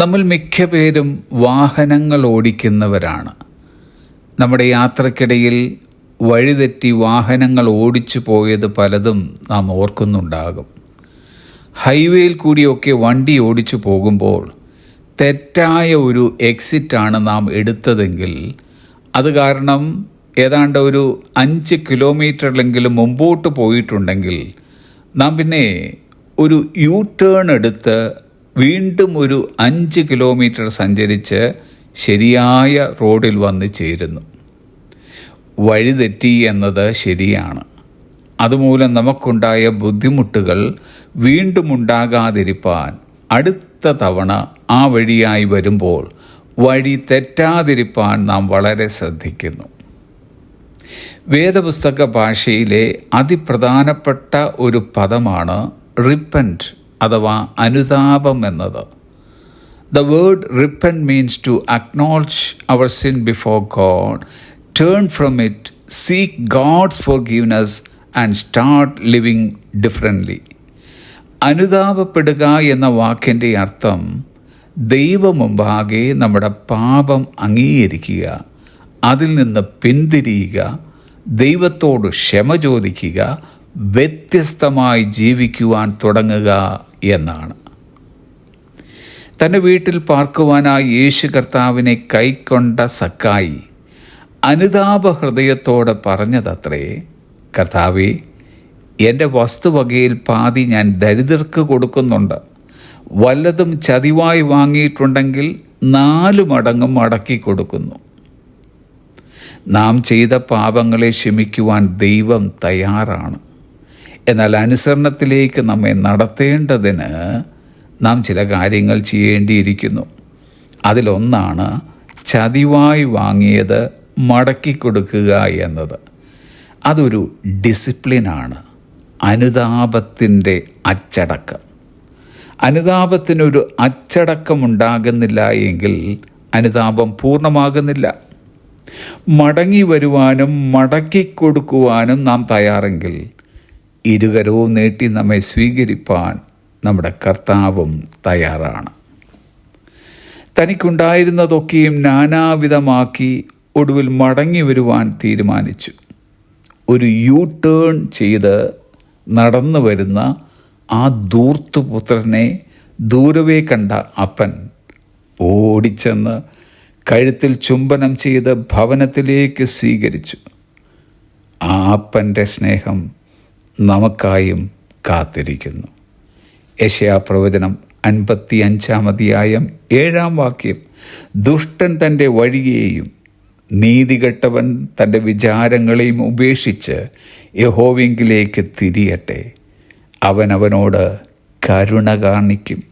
നമ്മൾ മിക്ക പേരും വാഹനങ്ങൾ ഓടിക്കുന്നവരാണ്. നമ്മുടെ യാത്രക്കിടയിൽ വഴിതെറ്റി വാഹനങ്ങൾ ഓടിച്ചു പോയത് പലതും നാം ഓർക്കുന്നുണ്ടാകും. ഹൈവേയിൽ കൂടിയൊക്കെ വണ്ടി ഓടിച്ചു പോകുമ്പോൾ തെറ്റായ ഒരു എക്സിറ്റാണ് നാം എടുത്തതെങ്കിൽ അത് കാരണം ഏതാണ്ട് ഒരു അഞ്ച് കിലോമീറ്ററിലെങ്കിലും മുമ്പോട്ട് പോയിട്ടുണ്ടെങ്കിൽ നാം പിന്നെ ഒരു യു ടേൺ എടുത്ത് വീണ്ടും ഒരു അഞ്ച് കിലോമീറ്റർ സഞ്ചരിച്ച് ശരിയായ റോഡിൽ വന്ന് ചേരുന്നു. വഴിതെറ്റി എന്നത് ശരിയാണ്. അതുമൂലം നമുക്കുണ്ടായ ബുദ്ധിമുട്ടുകൾ വീണ്ടും ഉണ്ടാകാതിരിപ്പാൻ അടുത്ത തവണ ആ വഴിയായി വരുമ്പോൾ വഴി തെറ്റാതിരിപ്പാൻ നാം വളരെ ശ്രദ്ധിക്കുന്നു. വേദപുസ്തക ഭാഷയിലെ അതിപ്രധാനപ്പെട്ട ഒരു പദമാണ് റിപ്പന്റ് അഥവാ അനുതാപം എന്നത്. The word repent means to acknowledge our sin before God turn from it seek God's forgiveness and start living differently അനുതാപപ്പെടുക എന്ന വാക്കിന്റെ അർത്ഥം ദൈവമുമ്പാകെ നമ്മുടെ പാപം അംഗീകരിക്കുക അതിൽ നിന്ന് പിന്തിരിയുക ദൈവത്തോട് ക്ഷമ ചോദിക്കുക വ്യത്യസ്തമായി ജീവിക്കുവാൻ തുടങ്ങുക എന്നാണ്. തന്റെ വീട്ടിൽ പാർക്കുവാനായി യേശു കർത്താവിനെ കൈക്കൊണ്ട സക്കായി അനുതാപ ഹൃദയത്തോടെ പറഞ്ഞതത്രേ കർത്താവെ എന്റെ വസ്തുവകയിൽ പാതി ഞാൻ ദരിദ്രർക്ക് കൊടുക്കുന്നുണ്ട്. വല്ലതും ചതിവായി വാങ്ങിയിട്ടുണ്ടെങ്കിൽ നാലു മടങ്ങും മടക്കി കൊടുക്കുന്നു. നാം ചെയ്ത പാപങ്ങളെ ക്ഷമിക്കുവാൻ ദൈവം തയ്യാറാണ്. എന്നാൽ അനുസരണത്തിലേക്ക് നമ്മെ നടത്തേണ്ടതിന് നാം ചില കാര്യങ്ങൾ ചെയ്യേണ്ടിയിരിക്കുന്നു. അതിലൊന്നാണ് ചതിവായി വാങ്ങിയത് മടക്കി കൊടുക്കുക എന്നത്. അതൊരു ഡിസിപ്ലിനാണ്. അനുതാപത്തിന്റെ അച്ചടക്കം. അനുതാപത്തിനൊരു അച്ചടക്കമുണ്ടാകുന്നില്ല എങ്കിൽ അനുതാപം പൂർണമാകുന്നില്ല. മടങ്ങി വരുവാനും മടക്കി കൊടുക്കുവാനും നാം തയ്യാറെങ്കിൽ ഇരുകരവും നീട്ടി നമ്മെ സ്വീകരിപ്പാൻ നമ്മുടെ കർത്താവും തയ്യാറാണ്. തനിക്കുണ്ടായിരുന്നതൊക്കെയും നാനാവിധമാക്കി ഒടുവിൽ മടങ്ങി വരുവാൻ തീരുമാനിച്ചു. ഒരു യൂ ടേൺ ചെയ്ത് നടന്നു വരുന്ന ആ ദൂർത്തുപുത്രനെ ദൂരവേ കണ്ട അപ്പൻ ഓടിച്ചെന്ന് കഴുത്തിൽ ചുംബനം ചെയ്ത് ഭവനത്തിലേക്ക് സ്വീകരിച്ചു. ആ അപ്പന്റെ സ്നേഹം നമുക്കായും കാത്തിരിക്കുന്നു. യശയാ പ്രവചനം അൻപത്തി അഞ്ചാം അധ്യായം ഏഴാം വാക്യം. ദുഷ്ടൻ തന്റെ വഴിയെയും നീതികെട്ടവൻ തന്റെ വിചാരങ്ങളെയും ഉപേക്ഷിച്ച് യഹോവിങ്കിലേക്ക് തിരിയട്ടെ. അവൻ അവനോട് കരുണ കാണിക്കും.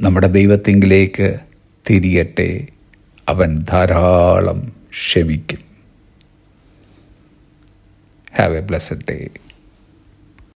നമ്മുടെ ദൈവത്തിങ്കിലേക്ക് തിരിയട്ടെ. അവൻ ധാരാളം ക്ഷമിക്കും. Have A blessed day